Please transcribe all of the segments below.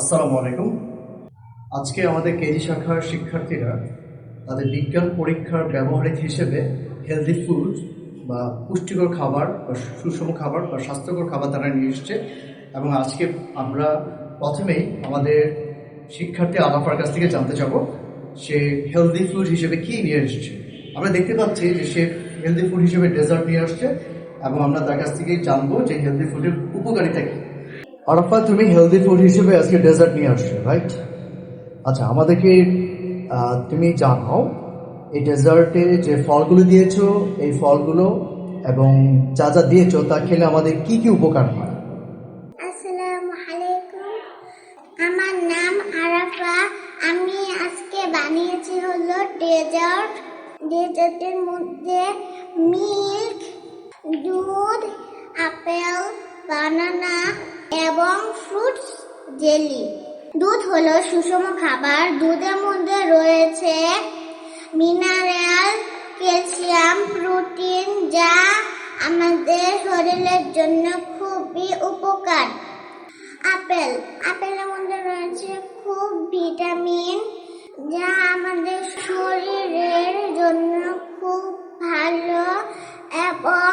আসসালামু আলাইকুম। আজকে আমাদের কেজি শাখার শিক্ষার্থীরা তাদের বিজ্ঞান পরীক্ষার ব্যবহারিক হিসেবে হেলদি ফুড বা পুষ্টিকর খাবার বা সুষম খাবার বা স্বাস্থ্যকর খাবার তারা নিয়ে এসছে এবং আজকে আমরা প্রথমেই আমাদের শিক্ষার্থী আলাফার কাছ থেকে জানতে যাব সে হেলদি ফুড হিসেবে কী নিয়ে এসেছে। আমরা দেখতে পাচ্ছি যে সে হেলদি ফুড হিসেবে ডেজার্ট নিয়ে আসছে এবং আমরা তার কাছ থেকেই জানব যে হেলদি ফুডের উপকারিতা কী। আরাফা তুমি হেলদি ফুড হিসেবে আজকে ডেজার্ট নিয়ে আসছো রাইট আচ্ছা আমাদেরকে তুমি জানাও, এই ডেজার্টে যে ফলগুলো দিয়েছ, এই ফলগুলো এবং যা যা দিয়েছ, তা খেলে আমাদের কি কি উপকার হয়? আমার নাম আরাফা। আমি আজকে বানিয়েছি হলো ডেজার্ট ডেজার্টের মধ্যে মিল্ক দুধ, আপেল বানানা এবং ফ্রুটস জেলি দুধ হলো সুষম খাবার। দুধের মধ্যে রয়েছে মিনারেল ক্যালসিয়াম প্রোটিন যা আমাদের শরীরের জন্য খুবই উপকার। আপেল। আপেলের মধ্যে রয়েছে খুব ভিটামিন যা আমাদের শরীরের জন্য খুব ভালো এবং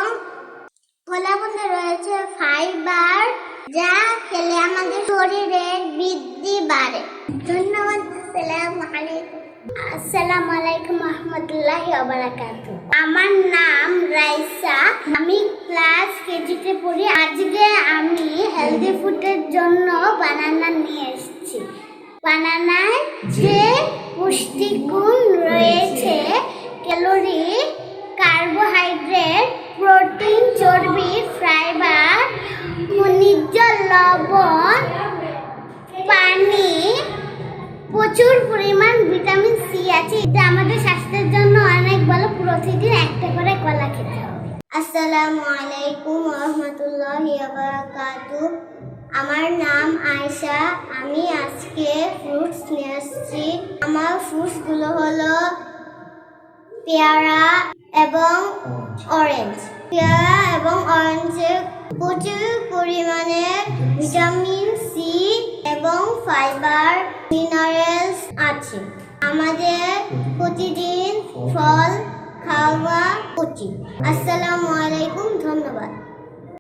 কলার মধ্যে রয়েছে ফাইবার যা খেলে আমাদের শরীরের বৃদ্ধি বাড়ে। ধন্যবাদ আসসালামু আলাইকুম। আসসালামু আলাইকুম রহমতুল্লাহি ওবারাকাতু আমার নাম রাইসা। আমি ক্লাস কেজিতে পড়ি। আজকে আমি হেলদি ফুডের জন্য বানানা নিয়ে এসেছি। বানানায় যে পুষ্টিগুণ রয়েছে ক্যালোরি কার্বোহাইড্রেট প্রোটিন চর্বি ফাইবার লবণ, পানি, প্রচুর পরিমাণ ভিটামিন সি আছে। এটা আমাদের স্বাস্থ্যের জন্য অনেক ভালো। প্রতিদিন একটা করে কলা খেতে হবে। আসসালামু আলাইকুম রহমতুল্লাহি বারাকাতু আমার নাম আয়শা। আমি আজকে ফ্রুটস নিয়ে আসছি। আমার ফ্রুটসগুলো হলো পেয়ারা এবং অরেঞ্জ পেয়ারা এবং অরেঞ্জে প্রচুর পরিমাণে ভিটামিন সি এবং ফাইবার মিনারেলস আছে। আমাদের প্রতিদিন ফল খাওয়া উচিত। আসসালামু আলাইকুম ধন্যবাদ।